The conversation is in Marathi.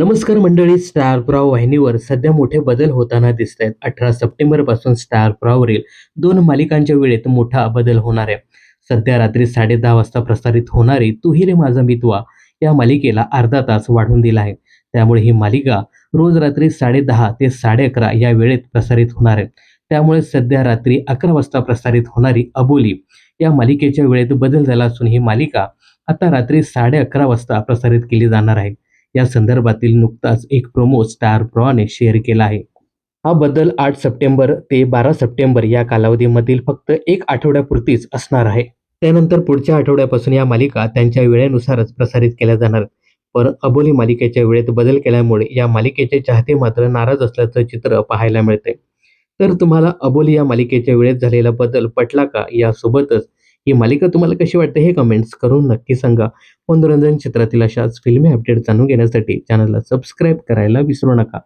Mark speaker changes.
Speaker 1: नमस्कार मंडळी स्टार प्रवाह वाहिनीवर सध्या मोठे बदल होताना दिसत आहेत अठरा सप्टेंबरपासून स्टार प्रॉवरील दोन मालिकांच्या वेळेत मोठा बदल होणार आहे. सध्या रात्री साडे दहा वाजता प्रसारित होणारी तुही रे माझा मितवा या मालिकेला अर्धा तास वाढवून दिला आहे. त्यामुळे ही मालिका रोज रात्री साडे दहा ते साडे अकरा या वेळेत प्रसारित होणार आहे. त्यामुळे सध्या रात्री अकरा वाजता प्रसारित होणारी अबोली या मालिकेच्या वेळेत बदल झाला असून ही मालिका आता रात्री साडे अकरा वाजता प्रसारित केली जाणार आहे. या संदर्भातील नुकताच एक प्रोमो स्टार प्रॉने शेअर केला आहे. हा बदल आठ सप्टेंबर ते बारा सप्टेंबर या कालावधीमधील फक्त एक आठवड्यापुरतीच असणार आहे. त्यानंतर पुढच्या आठवड्यापासून या मालिका त्यांच्या वेळेनुसारच प्रसारित केल्या जाणार. पण अबोली मालिकेच्या वेळेत बदल केल्यामुळे या मालिकेचे चाहते मात्र नाराज असल्याचं चित्र पाहायला मिळते तर तुम्हाला अबोली या मालिकेच्या वेळेत झालेला बदल पटला का? यासोबतच ही मालिका तुम्हाला कशी वाटते हे कमेंट्स करून नक्की सांगा. मनोरंजन क्षेत्रातील अशाच फिल्मी अपडेट जाणून घेण्यासाठी चॅनलला सबस्क्राईब करायला विसरू नका.